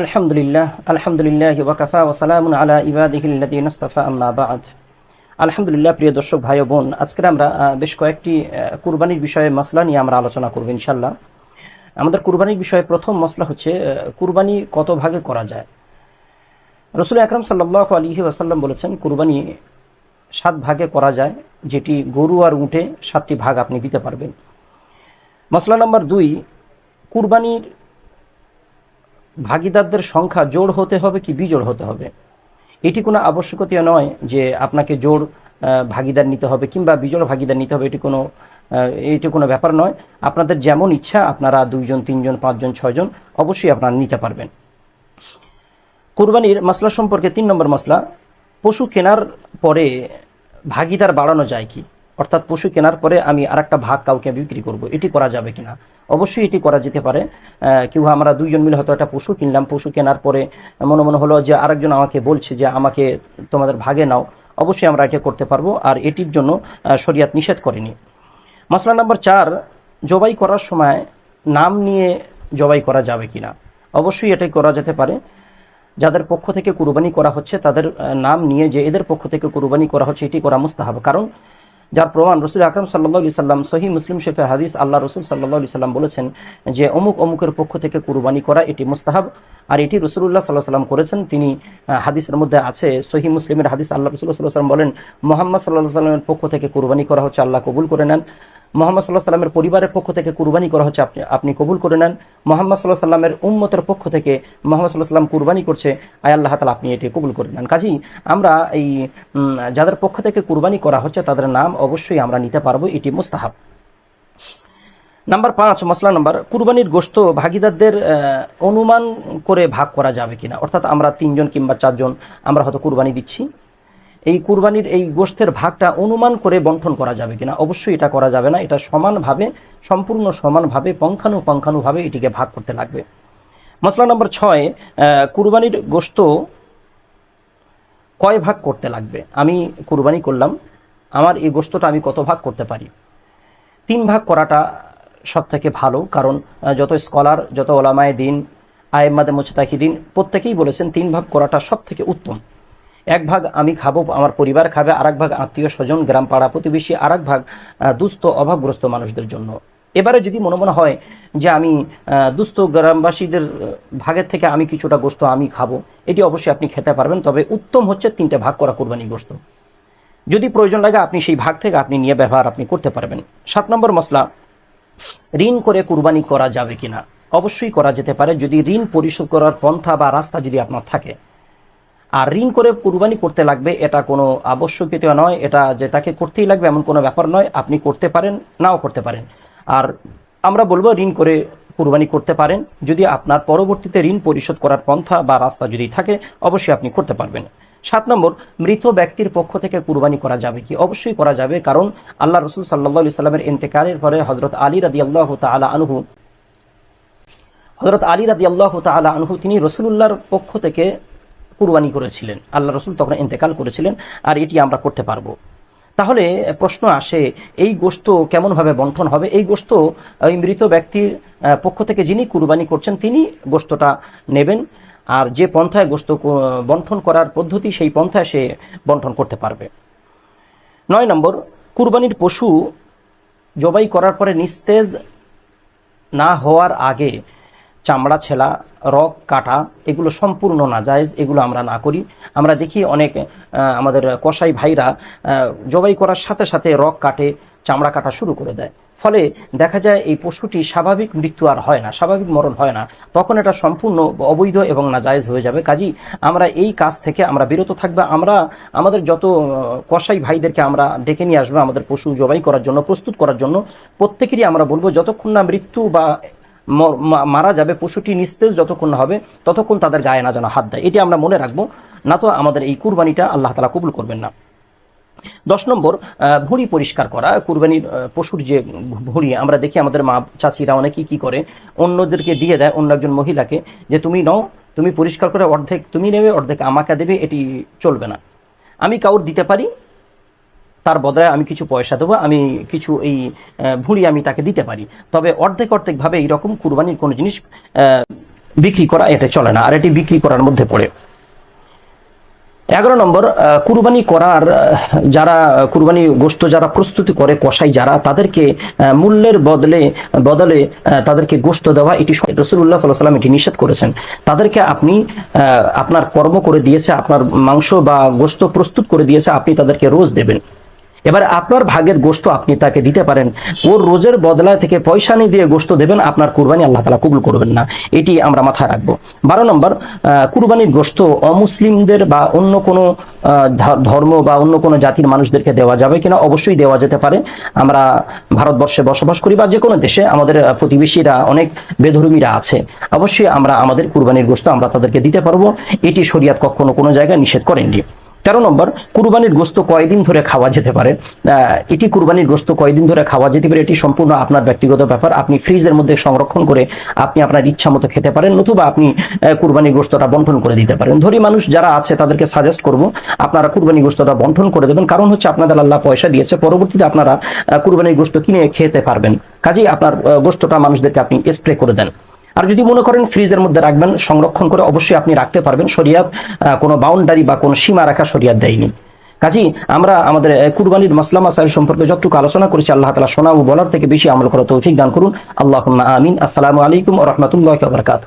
আলহামদুলিল্লাহ আলহামদুলিল্লাহ ওয়াকাফা ওসালামুন আলা ইবাদিহিল্লাদিন ইস্তাফা আম্মা বাদ। আলহামদুলিল্লাহ, প্রিয় দর্শক ভাই বোন আজকে আমরা বেশ কয়েকটি কুরবানির বিষয়ে মশলা নিয়ে আমরা আলোচনা করব ইনশাল্লাহ আমাদের কুরবানির বিষয়ে প্রথম মশলা হচ্ছে কুরবানি কত ভাগে করা যায়? রসুল আকরম সাল্লাহ আলহি ওয়াসাল্লাম বলেছেন, কুরবানি সাত ভাগে করা যায়, যেটি গরু আর উঠে সাতটি ভাগ আপনি দিতে পারবেন। মশলা নম্বর দুই, কুরবানির ভাগিদারদের সংখ্যা জোড় হতে হবে কি বিজোড় হতে হবে? এটি কোনো আবশ্যকতা নয় যে আপনাকে আহ, ভাগিদার নিতে হবে কিংবা বিজোড় ভাগিদার নিতে হবে এটি কোনো এটি কোনো ব্যাপার নয়। আপনাদের যেমন ইচ্ছা আপনারা দুইজন তিনজন পাঁচজন ছয়জন অবশ্যই আপনারা নিতে পারবেন। কুরবানির মশলা সম্পর্কে তিন নম্বর মশলা পশু কেনার পরে ভাগিদার বাড়ানো যায় কি? অর্থাৎ পশু কেনার পরে আমি আরেকটা ভাগ কাউকে বিক্রি করব। এটি করা যাবে কিনা? অবশ্যই এটি করা যেতে পারে। কেউ আমরা দুইজন মিলে হয়তো একটা পশু কিনলাম, পশু কেনার পরে মনে মনে হলো যে আরেকজন আমাকে বলছে যে আমাকে তোমাদের ভাগে নাও, অবশ্যই আমরা এটা করতে পারব আর এটির জন্য শরিয়াত নিষেধ করেনি। মশলা নাম্বার চার, জবাই করার সময় নাম নিয়ে জবাই করা যাবে কিনা? অবশ্যই এটাই করা যেতে পারে। যাদের পক্ষ থেকে কুরবানি করা হচ্ছে তাদের নাম নিয়ে যে এদের পক্ষ থেকে কুরবানি করা হচ্ছে এটি করা মুস্তাহাব। কারণ যার প্রমাণ রসুল আকরম সাল্লি সাল্লাম সহি মুসলিম শেফে হাদিস আল্লাহ রসুল সাল্লাহ সাল্লাম বলেছেন যে অমুক অমুকের পক্ষ থেকে কুরবানি করা এটি মুস্তাহাব। আর এটি রসুল্লাহ সাল্লাহ সাল্লাম করেছেন। তিনি হাদিসের মধ্যে আছে সহি মুসলিমের হাদিস আল্লাহ রসুল্লাহ সাল্লাহ সাল্লাম বলেন, মোহাম্মদ সাল্লাহ সাল্লামের পক্ষ থেকে কুরবানি করা হচ্ছে, আল্লাহ কবুল করে নেন। মোহাম্মদ সাল্লাহ সাল্লামের পরিবারের পক্ষ থেকে কুরবানি করা হচ্ছে, আপনি আপনি কবুল করে নেন। মোহাম্মদ সাল্লাহ সাল্লামের উম্মতের পক্ষ থেকে মোহাম্মদ সাল্লাহ সাল্লাম কুরবানি করছে। আয় আল্লাহ তালা আপনি এটি কবুল করে নেন। কাজী, আমরা এই যাদের পক্ষ থেকে কুরবানি করা হচ্ছে, তাদের নাম অবশ্যই আমরা নিতে পারব, এটি মুস্তাহাব। নাম্বার পাঁচ মশলা নাম্বার, কুরবানির গোস্ত ভাগিদারদের অনুমান করে ভাগ করা যাবে কিনা? অর্থাৎ আমরা তিনজন কিংবা চারজন, আমরা হয়তো কুরবানি দিচ্ছি। এই কুরবানির এই গোষ্ঠের ভাগটা অনুমান করে বন্টন করা যাবে কিনা? অবশ্যই এটা করা যাবে না। এটা সমানভাবে, সম্পূর্ণ সমানভাবে পঙ্খানু পঙ্খানুভাবে এটিকে ভাগ করতে লাগবে। মশলা নম্বর ছয় কুরবানির গোস্ত কয় ভাগ করতে লাগবে? আমি কুরবানি করলাম। আমার এই গোস্তটা আমি কত ভাগ করতে পারি? তিন ভাগ করাটা সব থেকে ভালো, কারণ যত স্কলার, যত ওলামায় দিন আয়েম্মাদে মুস্তাহিদিন প্রত্যেকেই বলেছেন তিন ভাগ করাটা সব থেকে উত্তম। এক ভাগ আমি খাব, আমার পরিবার খাবে আর ভাগ আত্মীয় স্বজন, গ্রাম পাড়া প্রতিবেশী আর ভাগ দুস্থ, অভাবগ্রস্ত মানুষদের জন্য। এবারে যদি মনে মনে হয় যে আমি দুস্থ গ্রামবাসীদের ভাগের থেকে আমি কিছুটা গোস্ত আমি খাব, এটি অবশ্যই আপনি খেতে পারবেন, তবে উত্তম হচ্ছে তিনটে ভাগ করা কোরবানি গোস্ত। যদি প্রয়োজন লাগে আপনি সেই ভাগ থেকে আপনি নিয়ে ব্যবহার আপনি করতে পারবেন। সাত নম্বর মশলা ঋণ করে কুরবানি করা যাবে কিনা? অবশ্যই করা যেতে পারে, যদি ঋণ পরিশোধ করার পন্থা বা রাস্তা যদি আপনার থাকে। আর ঋণ করে কুরবানি করতে লাগবে, এটা কোনো আবশ্যকীয় নয়, এটা যে তাকে করতেই লাগবে এমন কোনো ব্যাপার নয়, আপনি করতে পারেন, নাও করতে পারেন। আর আমরা বলব ঋণ করে কুরবানি করতে পারেন, যদি আপনার পরবর্তীতে ঋণ পরিশোধ করার পন্থা বা রাস্তা যদি থাকে, অবশ্যই আপনি করতে পারবেন। সাত নম্বর, মৃত ব্যক্তির পক্ষ থেকে কুরবানি করা যাবে কি? অবশ্যই করা যাবে, কারণ আল্লাহ রসুল সাল্লাহ সাল্লামের ইন্তেকালের পরে হজরত আলী রাদি আল্লাহ তালা আনহু হজরত আলী রাদি আল্লাহ তালা আনহু, তিনি রসুল্লাহর পক্ষ থেকে কুরবানি করেছিলেন। আল্লাহ রসুল তখন ইন্তেকাল করেছিলেন, আর এটি আমরা করতে পারব। তাহলে প্রশ্ন আসে, এই গোস্ত কেমনভাবে বন্টন হবে? এই গোস্ত ওই মৃত ব্যক্তির পক্ষ থেকে যিনি কুরবানি করছেন, তিনি গোস্তটা নেবেন। আর যে পন্থায় গোস্ত বন্টন করার পদ্ধতি, সেই পন্থায় সে বন্টন করতে পারবে। নয় নম্বর, কুরবানির পশু জবাই করার পরে নিস্তেজ না হওয়ার আগে চামড়া, ছেলা রক কাটা, এগুলো সম্পূর্ণ না নাজায়েজ, এগুলো আমরা না করি। আমরা দেখি অনেক আমাদের কসাই ভাইরা জবাই করার সাথে সাথে রক কাটে, চামড়া কাটা শুরু করে দেয়। ফলে দেখা যায় এই পশুটি স্বাভাবিক মৃত্যু আর হয় না, স্বাভাবিক মরণ হয় না। তখন এটা সম্পূর্ণ অবৈধ এবং নাজায়েজ হয়ে যাবে। কাজী আমরা এই কাজ থেকে আমরা বিরত থাকবে। আমরা, আমাদের যত কসাই ভাইদেরকে আমরা ডেকে নিয়ে আসব আমাদের পশু জবাই করার জন্য, প্রস্তুত করার জন্য, প্রত্যেকেরই আমরা বলব, যতক্ষণ না মৃত্যু বা মারা যাবে, পশুটি নিস্তেজ যতক্ষণ হবে, ততক্ষণ তাদের গায়ে না যেন হাত দেয়। এটি আমরা মনে রাখব। না তো আমাদের এই কুরবানিটা আল্লাহ তালা কবুল করবেন না। দশ নম্বর ভুঁড়ি পরিষ্কার করা। কুরবানির পশুর যে ভুঁড়ি, আমরা দেখি আমাদের মা চাচিরা অনেকেই কি করে? অন্যদেরকে দিয়ে দেয় অন্য একজন মহিলাকে যে, তুমি নাও, তুমি পরিষ্কার করে অর্ধেক, তুমি নেবে, অর্ধেক আমাকে দেবে, এটি চলবে না। আমি কাউর দিতে পারি তার বদলায় আমি কিছু পয়সা দেবো, আমি কিছু এই ভুঁড়ি আমি তাকে দিতে পারি। তবে অর্ধেক অর্ধেকভাবে এইরকম কুরবানির কোনো জিনিস বিক্রি করা এটা চলে না, আর এটি বিক্রি করার মধ্যে পড়ে। এগারো নম্বর কুরবানি করার যারা, কুরবানি গোস্ত যারা প্রস্তুতি করে কষাই যারা, তাদেরকে মূল্যের বদলে বদলে তাদেরকে গোস্ত দেওয়া, এটি রসুল্লাহ সাল্লাহ সাল্লাম এটি নিষেধ করেছেন। তাদেরকে আপনি আপনার কর্ম করে দিয়েছে, আপনার মাংস বা গোস্ত প্রস্তুত করে দিয়েছে, আপনি তাদেরকে রোজ দেবেন। এবার আপনার ভাগের গোস্ত আপনি তাকে দিতে পারেন। ওর রোজের বদলায় থেকে পয়সা নিয়ে দিয়ে গোস্ত দেবেন, আপনার কুরবানি আল্লাহ তালা কবুল করবেন না। এটি আমরা মাথায় রাখব। বারো নম্বর কুরবানির গোস্ত অমুসলিমদের বা অন্য কোনো ধর্ম বা অন্য কোনো জাতির মানুষদেরকে দেওয়া যাবে কিনা? অবশ্যই দেওয়া যেতে পারে। আমরা ভারতবর্ষে বসবাস করি বা যে কোনো দেশে আমাদের প্রতিবেশীরা, অনেক বেধর্মীরা আছে। অবশ্যই আমরা আমাদের কুরবানির গোস্ত আমরা তাদেরকে দিতে পারব। এটি শরিয়াত কখনো কোনো জায়গায় নিষেধ করেননি। তেরো নম্বর, কুরবানির গোস্ত কয়দিন ধরে খাওয়া যেতে পারে? এটি কুরবানির গোস্ত কয়দিন ধরে খাওয়া যেতে পারে, এটি সম্পূর্ণ আপনার ব্যক্তিগত ব্যাপার। আপনি ফ্রিজের মধ্যে সংরক্ষণ করে আপনি আপনার ইচ্ছা মতো খেতে পারেন, নতুবা আপনি কুরবানির গোস্তটা বন্টন করে দিতে পারেন। ধরি মানুষ যারা আছে, তাদেরকে সাজেস্ট করব, আপনারা কুরবানি গোস্তটা বন্টন করে দেবেন। কারণ হচ্ছে আপনাদের আল্লাহ পয়সা দিয়েছে, পরবর্তীতে আপনারা কুরবানির গোস্ত কিনে খেতে পারবেন। কাজেই আপনার গোস্তটা মানুষদেরকে আপনি স্প্রে করে দেন। আর যদি মনে করেন ফ্রিজের মধ্যে রাখবেন, সংরক্ষণ করে অবশ্যই আপনি রাখতে পারবেন। শরিয়াত কোনো বাউন্ডারি বা কোনো সীমা রাখা শরিয়াত দেয়নি। কাজী, আমরা আমাদের কুরবানির মাসলা মাসাইল সম্পর্কে যতটুকু আলোচনা করেছি, আল্লাহ তালা শোনা ও বলার থেকে বেশি আমল করা তৌফিক দান করুন। আল্লাহ আমিন। আসসালামু আলাইকুম রহমতুল্লাহ বারকাত